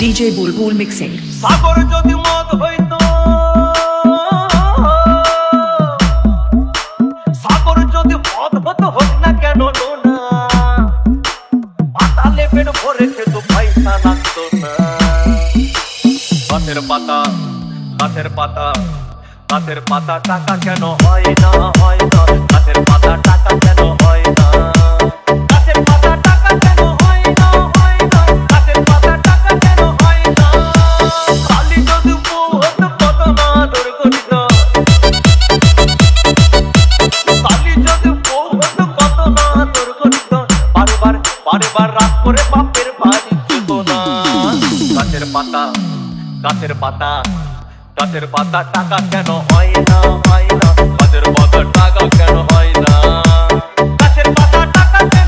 DJ Bulbul Mixing. মদ হইত, সাগর না কেন না পাতালে পেট ভরে খেত, পয়সা লাগতো না। পাতা গাছের পাতা গাছের পাতা টাকা কেন হয় না হয় না? বারবার রাত করে বাপের বাড়ি যেত না। গাছের পাতা গাছের পাতা গাছের পাতা টাকা কেন হয় না হয় না? গাছের পাতা টাকা কেন হয় না? গাছের পাতা টাকা কেন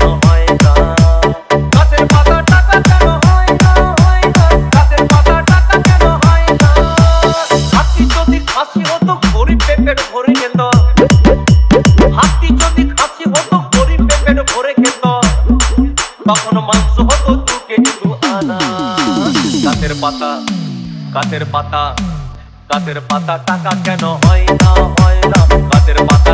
তখন মাংস হতো তোকে আনা। পাতা গাছের পাতা গাছের পাতা টাকা কেন হয় না হয় না। কাতের পাতা